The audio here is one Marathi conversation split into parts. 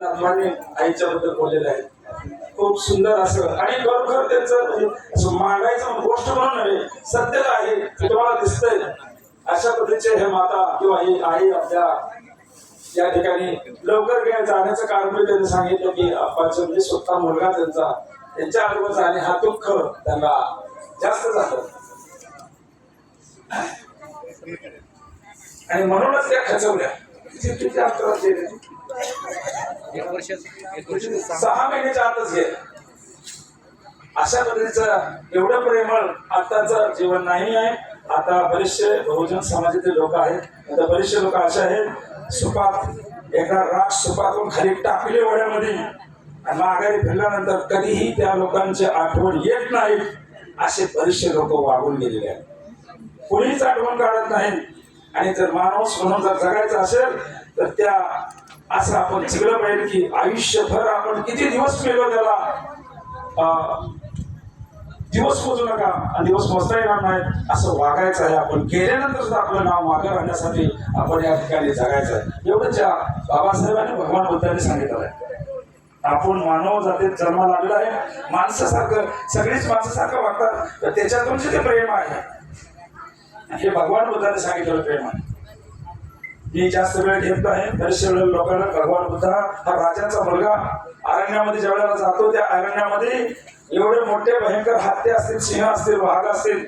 आईच्या बद्दल बोललेलं आहे. खूप सुंदर असं. आणि खरोखर त्यांचं म्हणजे मांडायचं म्हणजे गोष्ट म्हणून नव्हे सत्यता आहे तुम्हाला दिसतंय. अशा पद्धतीचे हे माता किंवा ही आई आपल्या या ठिकाणी लवकर जाण्याचं कारण त्यांनी सांगितलं की अप्पाचं म्हणजे स्वतः मुलगा त्यांचा त्यांच्या अगोदर जाणे हा दुःख. त्यांना जास्त झालं. आणि म्हणूनच त्या खचवल्या. किती अंतरात गेले? एक वर्ष एक वर्ष. सहा महिन्याच्या आतच घे. अशा पद्धतीचं एवढं प्रेमळ आताचं जीवन नाही आहे. आता बरेचसे बहुजन समाजातील लोक आहेत. आता बरेचसे लोक असे आहेत सुपात एकदा राग सुपातून खाली टाकले वड्यामध्ये आणि माघारी फिरल्यानंतर कधीही त्या लोकांची आठवण येत नाही. असे बरेचसे लोक वागून गेलेले आहेत. कोणीच आठवण काढत नाही. आणि जर माणूस म्हणून जर जगायचं असेल तर त्या असं आपण शिकलं पाहिजे की आयुष्यभर आपण किती दिवस मेलो त्याला? अं, दिवस मोजू नका आणि दिवस मोजता येणार नाही असं वागायचं आहे. आपण गेल्यानंतर सुद्धा आपलं नाव मागे राहण्यासाठी आपण या ठिकाणी जगायचं आहे. एवढंच ज्या बाबासाहेबांनी भगवान बुद्धांनी सांगितलं आहे. आपण मानव जातीत जन्म लागला आहे. माणसासारखं सगळीच माणसासारखं वागतात. तर त्याच्यातून जे ते प्रेम आहे. हे भगवान बुद्धाने सांगितलेलं प्रेम आहे. मी जास्त वेळ घेत नाही बरेचशे वेळ लोकांना. भगवान बुद्धा हा राजाचा मुलगा. अरण्यामध्ये ज्या वेळेला जातो. त्या अरण्यामध्ये एवढे मोठे भयंकर हत्ती असतील सिंह असतील वाघ असतील.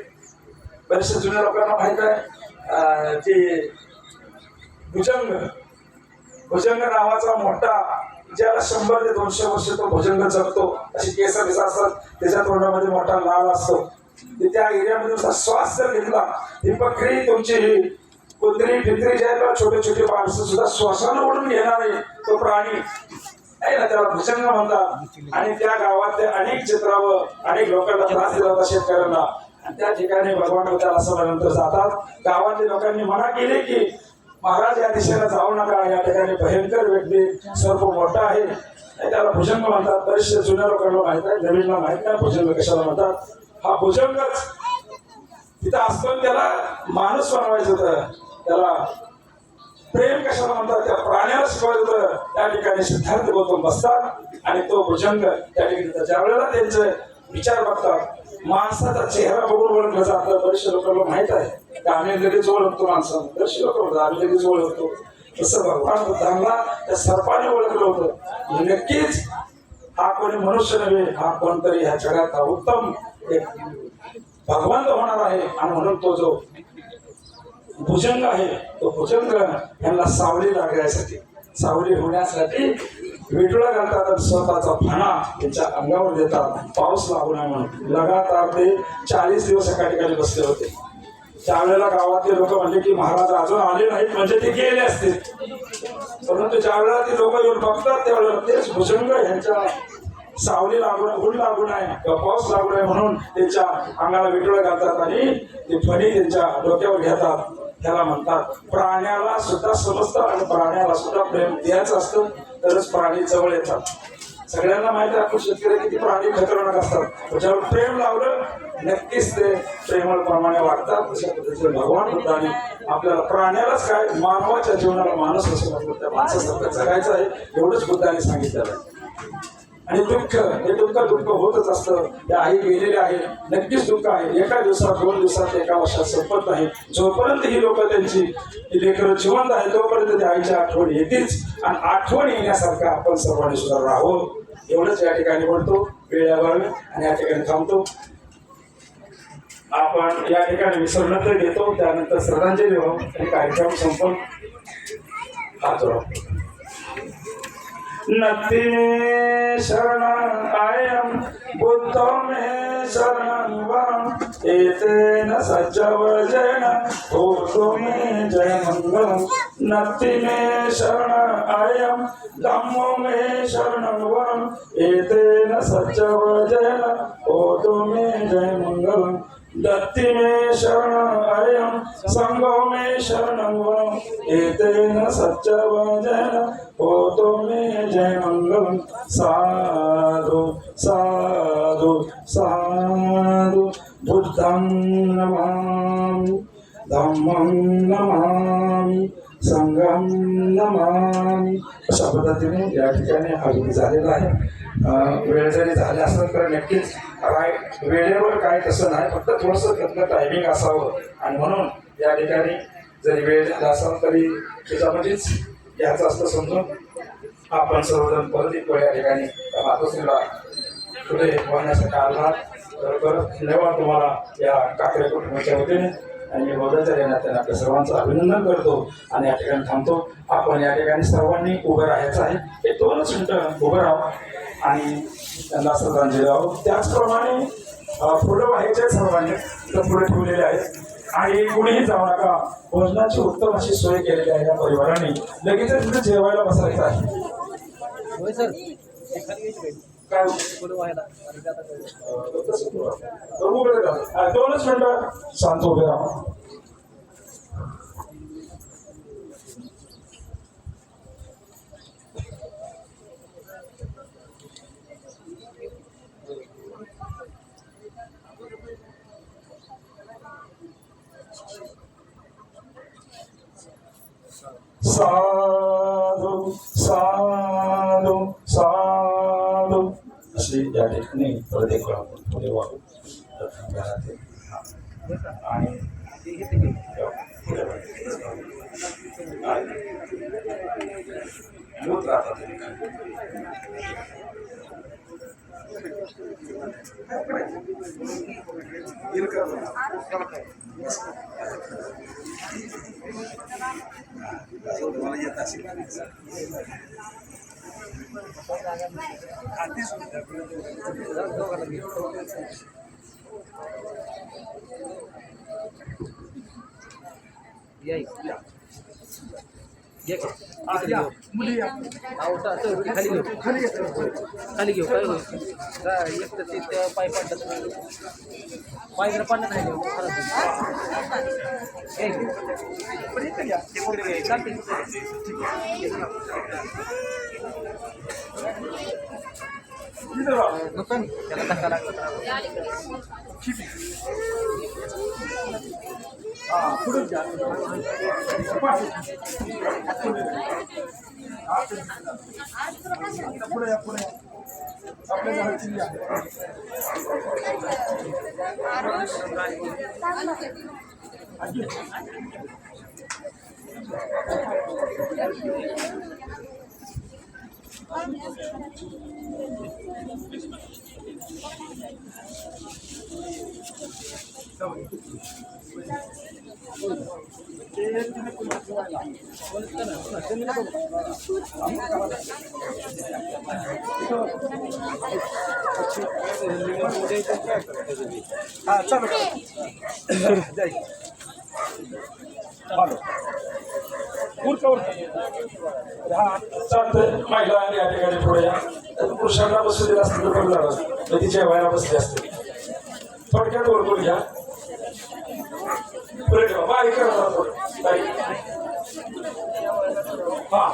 बरेचशे जुन्या लोकांना माहीत आहे. की भुजंग भुजंग नावाचा मोठा ज्याला शंभर ते दोनशे वर्ष तो भुजंग जगतो. अशी केस असतात. त्याच्या तोंडामध्ये मोठा लाल असतो. ते त्या एरियामध्ये श्वास जर घेतला ही बकरी तुमची कुत्री फित्री जे आहेत छोटे छोटे माणसं सुद्धा श्वासानं ओढून येणार आहे तो प्राणी आहे ना त्याला भुजंग म्हणतात. आणि त्या गावातल्या अनेक चित्रावं अनेक लोकांना त्रास दिला होता शेतकऱ्यांना. आणि त्या ठिकाणी भगवान बुद्धाला असं जातात. गावातल्या लोकांनी मना केली की महाराज या दिशेला जाऊ नका. या ठिकाणी भयंकर व्यक्ती सर्व मोठा आहे. आणि त्याला भुजंग म्हणतात. बरेचसे जुन्या लोकांना माहीत आहे नवीनला माहीत नाही भुजंग कशाला म्हणतात. हा भुजंगच. तिथं असतो त्याला माणूस बनवायचं होतं. त्याला प्रेम कशाला म्हणतात? त्या प्राण्याला शिकवायचं त्या ठिकाणी सिद्धार्थ गौतम बसतात आणि तो भुजंग त्या ठिकाणी ज्या वेळेला त्यांचे विचार बघतात. माणसाचा चेहरा बघून ओळखलं जातं बरेचशे लोकांना माहीत आहे. की आम्ही लगेच ओळखतो माणसाला. बरेचशे लोक म्हणतात आम्ही लगेच ओळखतो तसं भगवान बुद्धांना त्या सर्पाने ओळखलं होतं. म्हणजे नक्कीच हा कोणी मनुष्य नव्हे हा कोणतरी ह्या जगात उत्तम एक भगवंत होणार आहे. आणि म्हणून तो जो भुजंग आहे. तो भुजंग यांना सावली लागण्यासाठी सावली होण्यासाठी विटुळा घालतात आणि स्वतःचा फणा त्यांच्या अंगावर देतात. पाऊस लागू नये म्हणून. लगातार ते चाळीस दिवस एका ठिकाणी बसले होते. त्यावेळेला गावातले लोक म्हणले की महाराज अजून आले नाहीत म्हणजे ते गेले असतील. परंतु ज्या वेळेला ते लोक येऊन बघतात त्यावेळेला तेच भुजंग यांच्या सावली लागू नये ऊन लागू नये किंवा पाऊस लागू नये म्हणून त्यांच्या अंगाला विटुळा घालतात आणि ते फणी त्यांच्या डोक्यावर घेतात. त्याला म्हणतात. प्राण्याला सुद्धा समजतं आणि प्राण्याला सुद्धा प्रेम द्यायचं असतं तरच प्राणी जवळ येतात. सगळ्यांना माहिती आहे आपण शेतकरी किती प्राणी खतरनाक असतात. ज्यावर प्रेम लावलं नक्कीच ते प्रेमळप्रमाणे वागतात. अशा पद्धतीने भगवान बुद्धाने आपल्याला प्राण्यालाच काय मानवाच्या जीवनाला माणूस असं म्हटलं त्या माणसासारखं जगायचं आहे एवढंच बुद्धाने सांगितलेलं आहे. आणि दुःख हे दुःख दुःख होतच असतं. त्या आई गेलेल्या आहे नक्कीच दुःख आहे. एका दिवसात दोन दिवसात एका वर्षात संपत नाही. जोपर्यंत ही लोक त्यांची लेकरं जिवंत आहे तोपर्यंत त्या आईच्या आठवण येतेच. आणि आठवण येण्यासारखं आपण सर्वांनी सुद्धा राहावं हो. एवढंच या ठिकाणी म्हणतो. वेळावर आणि या ठिकाणी थांबतो. आपण या ठिकाणी विसरणं घेतो. त्यानंतर श्रद्धांजली व्हावं आणि कार्यक्रम संपन हात जोडा. नती में शरण आयम बुद्ध में शरण वरम एतेन सज्जवजन होतो में जय मंगलम नती में शरण आयम धम्मो में शरण वरम एतेन सज्जवजन ओतो में जय मंगलम दत्ति में शरण अयम संगो में शरण वरम एतेन सच्चवजन होतो में जय मंगलम साधु साधु साधु बुद्धं नमामि। धम्मं नमामि। संगम नमामि अशा पद्धतीने या ठिकाणी हा झालेला आहे. वेळ जरी झाली असेल तर नक्कीच काय वेळेवर काय तसं नाही फक्त थोडंसं त्यातलं टायमिंग असावं. आणि म्हणून या ठिकाणी जरी वेळ झाला असाल तरी त्याच्यामध्येच याचं असतं समजून. आपण सर्वजण परत एक या ठिकाणी मातोश्रीला पुढे वाहण्यासाठी आला तर धन्यवाद तुम्हाला या काकडे कुटुंबाच्या वतीने. आणि मी बदलच्या त्यांना आपल्या सर्वांचं अभिनंदन करतो आणि या ठिकाणी थांबतो. आपण या ठिकाणी सर्वांनी उभं राहायचं आहे. हे दोनच मिनटं उभं राहावं आणि त्यांना श्रद्धांजली द्यावं. त्याचप्रमाणे पुढं फुलं व्हायचे सर्वांनी. तर पुढे ठेवलेले आहेत. आणि कुणीही जाऊ नका. भोजनाची उत्तम अशी सोय केलेली आहे या परिवाराने. लगेचच तिथे जेवायला बसायचं आहे. दोनच मिनिटं शांत उभे राहा सा अशी या आपण पुढे वाहू घरातील. आणि पुढे राहतात Yeah, yeah. खाली घेऊ खाली घेऊ काय काय एक तर ते पाय पाडत पाय जर पाडलं नाही घेऊ खरं नुकसान त्याला धक्का लागला इकडे या. ते 哎，你那？的。महिला आणि या ठिकाणी पुढे या पुरुषांना बसू दिलं असतं पण बरं झालं तिच्या वयाला बसले असते थोडक्यात ओळखून घ्या पुढे ठेवा बारीक बारीक. हा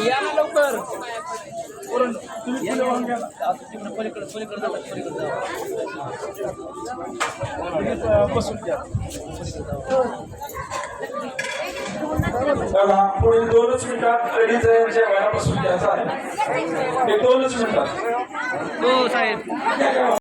या लवकर पलीकडे पलीकडे पलीकडे बसून घ्या बघा पुढील दोनच मिनिटात लेडीज यांच्या वयापासून घ्यायचा आहे हे दोनच मिनिटात. हो साहेब.